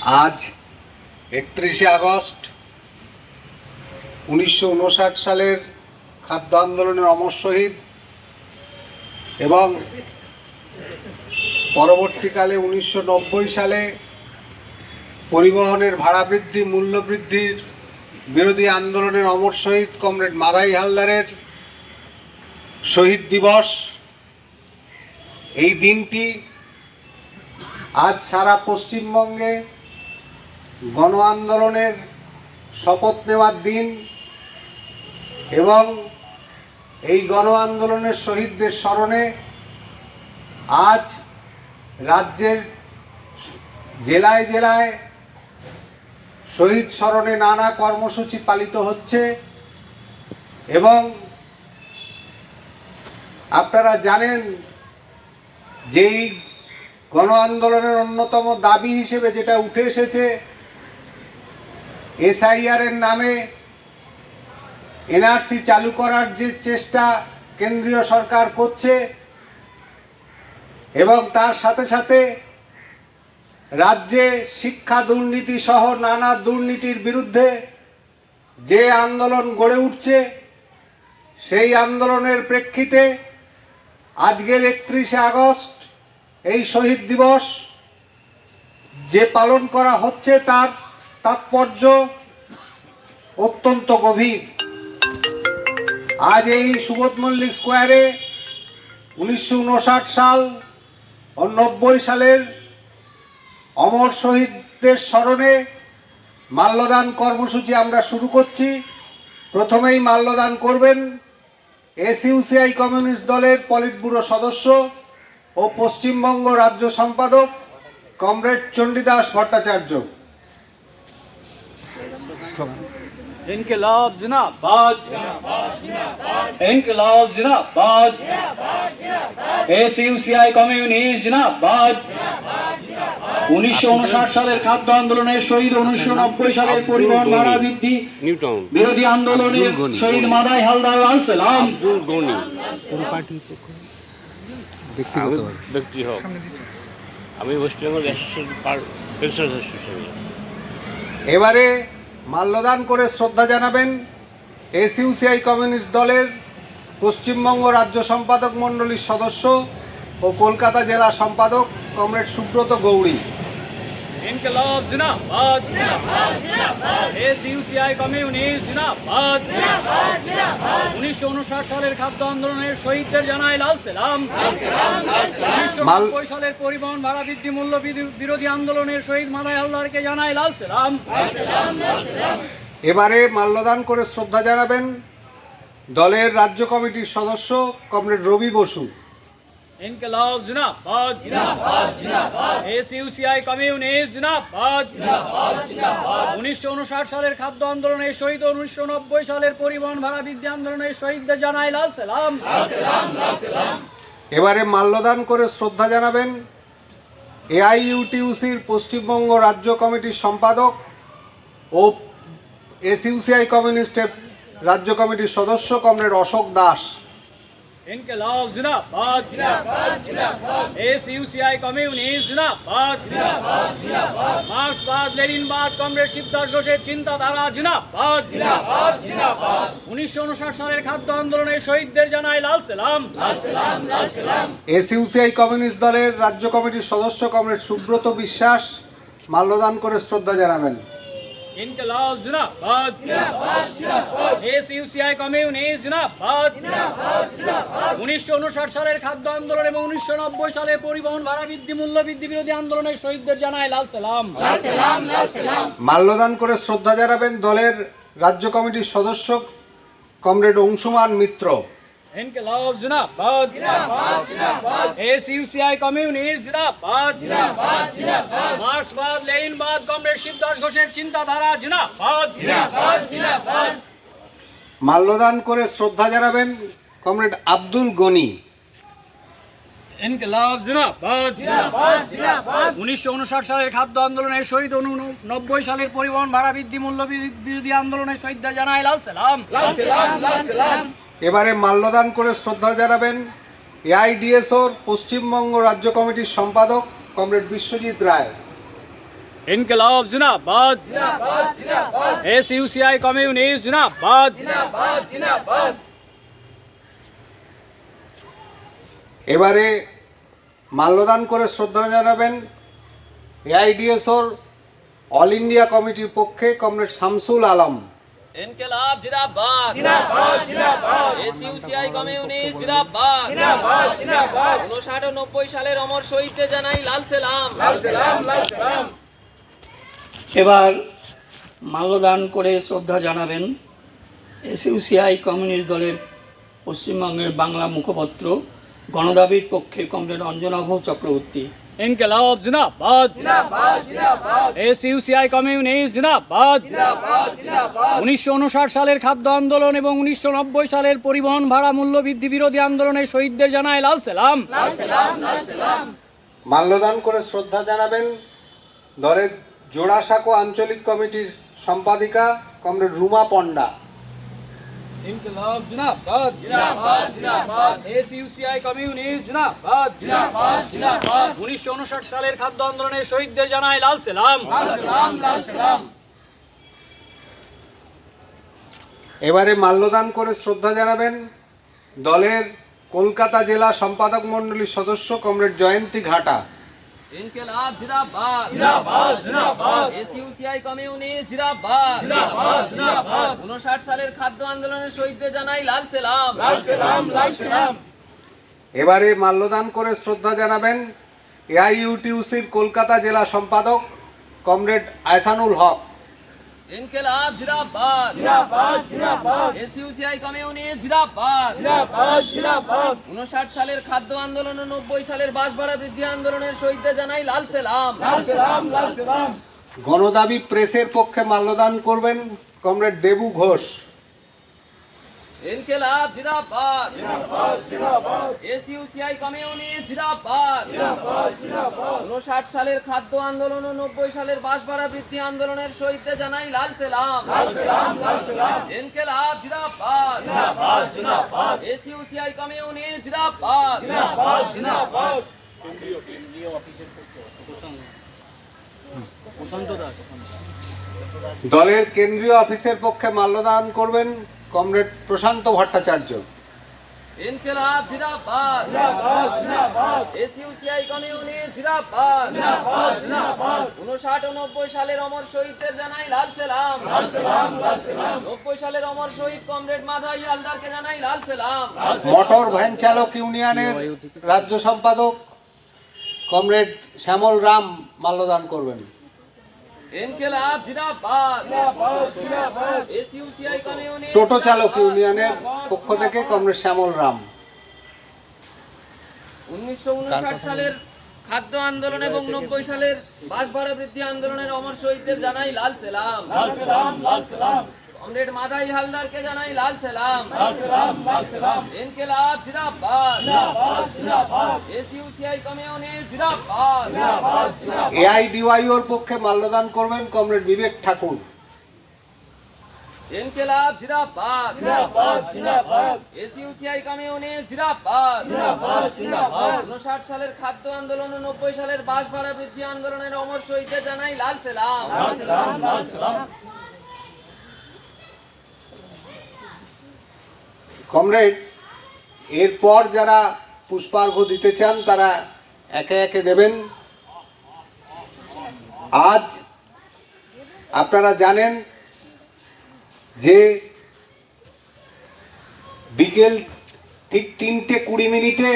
আজ একত্রিশে আগস্ট উনিশশো উনষাট সালের খাদ্য আন্দোলনের অমর শহীদ এবং পরবর্তীকালে উনিশশো নব্বই সালে পরিবহনের ভাড়া বৃদ্ধি, মূল্য বৃদ্ধির বিরোধী আন্দোলনের অমর শহীদ কমরেড মাদাই হালদারের শহীদ দিবস। এই দিনটি আজ সারা পশ্চিমবঙ্গে গণ আন্দোলনের শপথ নেওয়ার দিন এবং এই গণ আন্দোলনের শহীদদের স্মরণে আজ রাজ্যের জেলায় জেলায় শহীদ স্মরণে নানা কর্মসূচি পালিত হচ্ছে এবং আপনারা জানেন যেই গণ আন্দোলনের অন্যতম দাবি হিসেবে যেটা উঠে এসেছে এসআইআর এর নামে এনআরসি চালু করার যে চেষ্টা কেন্দ্রীয় সরকার করছে এবং তার সাথে সাথে রাজ্যে শিক্ষা দুর্নীতি সহ নানা দুর্নীতির বিরুদ্ধে যে আন্দোলন গড়ে উঠছে, সেই আন্দোলনের প্রেক্ষিতে আজকের একত্রিশে আগস্ট এই শহীদ দিবস যে পালন করা হচ্ছে তার তাৎপর্য অত্যন্ত গভীর। আজ এই সুবোধ মল্লিক স্কোয়ারে উনিশশো উনষাট সাল ও নব্বই সালের অমর শহীদদের স্মরণে মাল্যদান কর্মসূচি আমরা শুরু করছি। প্রথমেই মাল্যদান করবেন এসইউসিআই কমিউনিস্ট দলের পলিট ব্যুরো সদস্য ও পশ্চিমবঙ্গ রাজ্য সম্পাদক comrade Chandidas Bhattacharya. انقلاب زندہ باد انقلاب زندہ باد S UCI communist জিনা বাদ উনিশশো উনষাট সালের খাদ্য আন্দোলনে শহীদ উনিশশো নব্বই সালের পরিবহন ভাড়া বৃদ্ধি। বিরোধী আন্দোলনে শহীদ মাদাই হালদার আল আমি এবারে মাল্যদান করে শ্রদ্ধা জানাবেন এসইউসিআই কমিউনিস্ট দলের পশ্চিমবঙ্গ রাজ্য সম্পাদক মণ্ডলীর সদস্য ও কলকাতা জেলা সম্পাদক কমরেড সুব্রত গৌড়ী। ইনকলাব জিন্দাবাদ এসইউসিআই কমিউনিস্ট জিন্দাবাদ উনিশশো উনষাট সালের খাদ্য আন্দোলনের শহীদদের জানাই লাল সালাম। উনিশশো মাল- নব্বই সালের পরিবহন ভাড়া বৃদ্ধি মূল্য বিরোধী আন্দোলনের শহীদ মাদাই হালদারকে জানাই লাল সালাম। এবারে মাল্যদান করে শ্রদ্ধা জানাবেন দলের রাজ্য কমিটির সদস্য কমরেড রবি বসু। ইনকলাব জিন্দাবাদ এসইউসিআই কমিউনিস্ট জিন্দাবাদ উনিশশো উনষাট সালের খাদ্য আন্দোলনের শহীদ উনিশশো নব্বই সালের পরিবহন ভাড়া বৃদ্ধি আন্দোলনের শহীদদের জানাই লাল সালাম। এবারে মাল্যদান করে শ্রদ্ধা জানাবেন এআইইউটিউসির পশ্চিমবঙ্গ রাজ্য কমিটির সম্পাদক ও এসইউসিআই কমিউনিস্টের রাজ্য কমিটির সদস্য কমরেড অশোক দাস। ইনকলাব জিন্দাবাদ এসইউসিআই কমিউনিস্ট জিন্দাবাদ মার্ক্সবাদ লেনিনবাদ কমরেড শিবদাস ঘোষের চিন্তাধারা জিন্দাবাদ উনিশশো উনষাট সালের খাদ্য আন্দোলনের শহীদদের জানাই লাল সালাম। এসইউসিআই কমিউনিস্ট দলের রাজ্য কমিটির সদস্য কমরেড সুব্রত বিশ্বাস মাল্যদান করে শ্রদ্ধা জানাবেন। ইনকলাব জিন্দাবাদ। এসইউসিআই কমিউনিস্ট জিন্দাবাদ। উনিশশো উনষাট সালের খাদ্য আন্দোলন এবং উনিশশো নব্বই সালে পরিবহন ভাড়া বৃদ্ধি মূল্য বৃদ্ধি বিরোধী আন্দোলনের শহীদদের জানাই লাল সালাম। মাল্যদান করে শ্রদ্ধা জানাবেন দলের রাজ্য কমিটির সদস্য কমরেড অংশুমান মিত্র। ইনকলাব জিন্দাবাদ। এসইউসিআই কমিউনিস্ট জিন্দাবাদ। মার্ক্সবাদ লেনিনবাদ কমরেড শিবদাস ঘোষের চিন্তাধারা জিন্দাবাদ। মাল্যদান করে শ্রদ্ধা জানাবেন কমরেড আব্দুল গনি। ইনকলাব জিন্দাবাদ। উনিশশো উনষাট সালের খাদ্য আন্দোলনের শহীদ নব্বই সালের পরিবহন ভাড়া বৃদ্ধি মূল্য বিরোধী আন্দোলনের শহীদদের জানাই লাল সালাম। এবারে মাল্যদান করে শ্রদ্ধা জানাবেন এআইডিএসওর পশ্চিমবঙ্গ রাজ্য কমিটির সম্পাদক কমরেড বিশ্বজিৎ রায়। ইনকলাব জিন্দাবাদ। এস ইউসিআই কমিউনিস্ট জিন্দাবাদ। এবারে মাল্যদান করে শ্রদ্ধা জানাবেন এআইডিএসওর অল ইন্ডিয়া কমিটির পক্ষে কমরেড শামসুল আলম। ইনকিলাব জিন্দাবাদ জিন্দাবাদ জিন্দাবাদ এসইউসিআই কমিউনিস্ট জিন্দাবাদ জিন্দাবাদ জিন্দাবাদ 59 ও 90 সালের অমর শহীদদের জানাই লাল সালাম। এবার মাল্যদান করে শ্রদ্ধা জানাবেন এসইউসিআই কমিউনিস্ট দলের পশ্চিমবঙ্গের বাংলা মুখপত্র গণদাবির পক্ষে কমরেড অঞ্জনাভ চক্রবর্তী। ইনকলাব, জিন্দাবাদ। এসইউসিআই কমিউনিস্ট, জিন্দাবাদ। উনিশশো উনষাট সালের খাদ্য আন্দোলন এবং উনিশশো নব্বই সালের পরিবহন ভাড়া মূল্য বৃদ্ধি বিরোধী আন্দোলনে শহীদদের জানায় লাল সালাম। মাল্যদান করে শ্রদ্ধা জানাবেন দলের জোড়াসাঁকো আঞ্চলিক কমিটির সম্পাদিকা কমরেড রুমা পণ্ডা। ইনকলাব জিন্দাবাদ জিন্দাবাদ জিন্দাবাদ এসইউসিআই কমিউনিস্ট জিন্দাবাদ জিন্দাবাদ জিন্দাবাদ 1959 সালের খাদ্য আন্দোলনের শহীদদের জানায় লাল সালাম। লাল সালাম লাল সালাম। এবারে মাল্যদান করে শ্রদ্ধা জানাবেন দলের কলকাতা জেলা সম্পাদক মণ্ডলীর সদস্য কমরেড জয়ন্তী ঘাটা। ইনকিলাব জিন্দাবাদ জিন্দাবাদ জিন্দাবাদ এসইউসিআই কমিউনিস্ট জিন্দাবাদ জিন্দাবাদ জিন্দাবাদ 59 সালের খাদ্য আন্দোলনের শহীদদের জানাই লাল সালাম। লাল সালাম লাল সালাম। এবারে মাল্যদান করে শ্রদ্ধা জানাবেন এআইইউটিউসির কলকাতা জেলা সম্পাদক কমরেড আহসানুল হক। ইনকিলাব জিন্দাবাদ জিন্দাবাদ জিন্দাবাদ এসইউসিআই কমিউনিস্ট জিন্দাবাদ জিন্দাবাদ জিন্দাবাদ 59 সালের খাদ্য আন্দোলন ও 90 সালের বাস ভাড়া বৃদ্ধি আন্দোলনের শহীদদের জানাই লাল সালাম। গণদাবি প্রেসের পক্ষে মাল্যদান করবেন কমরেড দেবু ঘোষ। ইনকিলাব জিন্দাবাদ জিন্দাবাদ জিন্দাবাদ এসইউসিআই কমিউনিস্ট জিন্দাবাদ জিন্দাবাদ জিন্দাবাদ 59 সালের খাদ্য আন্দোলন ও 90 সালের বাস ভাড়া বৃদ্ধি আন্দোলনের শহীদদের জানাই লাল সালাম। লাল সালাম লাল সালাম। ইনকিলাব জিন্দাবাদ জিন্দাবাদ জিন্দাবাদ এসইউসিআই কমিউনিস্ট জিন্দাবাদ জিন্দাবাদ জিন্দাবাদ দলের কেন্দ্রীয় অফিসের পক্ষে মাল্যদান করবেন কমরেড প্রশান্ত ভট্টাচার্য। ইনকিলাব জিন্দাবাদ। জিন্দাবাদ জিন্দাবাদ। এসইউসিআই কমিউনিস্ট জিন্দাবাদ। জিন্দাবাদ জিন্দাবাদ। 59 ও 90 সালের অমর শহীদদের জানাই লাল সালাম। লাল সালাম লাল সালাম। 90 সালের অমর শহীদ কমরেড মাধাই হালদারকে জানাই লাল সালাম। মোটর ভ্যান চালক ইউনিয়নের রাজ্য সম্পাদক কমরেড শ্যামল রাম মাল্যদান করবেন। ইনকিলাব জিন্দাবাদ। জিন্দাবাদ জিন্দাবাদ। এসইউসিআই কমিউনিস্ট টোটো চালক ইউনিয়নের পক্ষ থেকে কমরেড শ্যামল রাম। উনিশশো উনষাট সালের খাদ্য আন্দোলন এবং নব্বই সালের বাস ভাড়া বৃদ্ধি আন্দোলনের অমর শহীদদের জানাই লাল সেলাম। লাল সেলাম লাল সালাম। কমরেড মাদাই হালদারকে জানাই লাল সালাম। লাল সালাম লাল সালাম। ইনকিলাব জিন্দাবাদ জিন্দাবাদ জিন্দাবাদ এসইউসিআই কমিউনিস্ট জিন্দাবাদ জিন্দাবাদ জিন্দাবাদ এআইডিওয়াইওর পক্ষে মাল্যদান করবেন কমরেড বিবেক ঠাকুর। ইনকিলাব জিন্দাবাদ জিন্দাবাদ জিন্দাবাদ এসইউসিআই কমিউনিস্ট জিন্দাবাদ জিন্দাবাদ জিন্দাবাদ 59 সালের খাদ্য আন্দোলন ও 90 সালের বাস ভাড়া বৃদ্ধি আন্দোলনের অমর শহীদদের জানাই লাল সালাম। লাল সালাম লাল সালাম। কমরেডস এরপর যারা পুষ্পার্ঘ দিতে চান, তারা একে একে দেবেন। আজ আপনারা জানেন যে বিকেল ঠিক তিনটে কুড়ি মিনিটে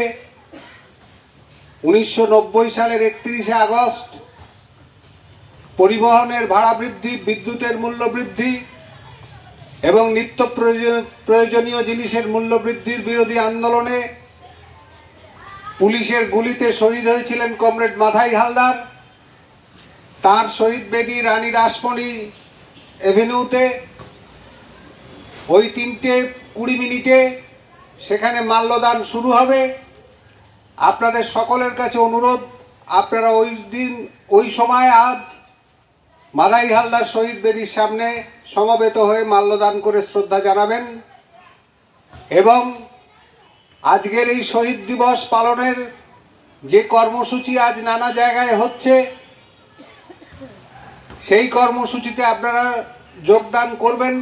উনিশশো নব্বই সালের একত্রিশে আগস্ট পরিবহনের ভাড়া বৃদ্ধি, বিদ্যুতের মূল্য বৃদ্ধি এবং নিত্য প্রয়োজন- প্রয়োজনীয় জিনিসের মূল্য বৃদ্ধির বিরোধী আন্দোলনে পুলিশের গুলিতে শহীদ হয়েছিলেন কমরেড মাথাই হালদার। তার শহীদ বেদি রানী রাসমণি এভিনিউতে ওই তিনটে কুড়ি মিনিটে সেখানে মাল্যদান শুরু হবে। আপনাদের সকলের কাছে অনুরোধ, আপনারা ওই দিন, ওই সময় আজ মাদাই হালদার শহীদ বেদির সামনে সমবেত হয়ে মাল্যদান করে শ্রদ্ধা জানাবেন এবং আজকের এই শহীদ দিবস পালনের যে কর্মসূচি আজ নানা জায়গায় হচ্ছে, সেই কর্মসূচিতে আপনারা যোগদান করবেন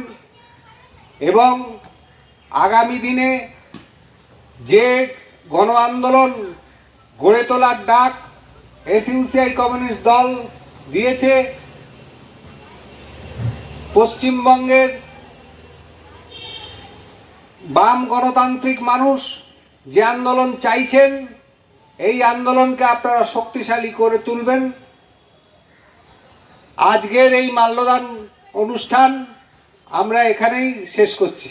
এবং আগামী দিনে যে গণ আন্দোলন গড়ে তোলার ডাক এসইউসিআই কমিউনিস্ট দল দিয়েছে পশ্চিমবঙ্গের বাম গণতান্ত্রিক মানুষ যে আন্দোলন চাইছেন, এই আন্দোলনকে আপনারা শক্তিশালী করে তুলবেন। আজকের এই মাল্যদান অনুষ্ঠান আমরা এখানেই শেষ করছি।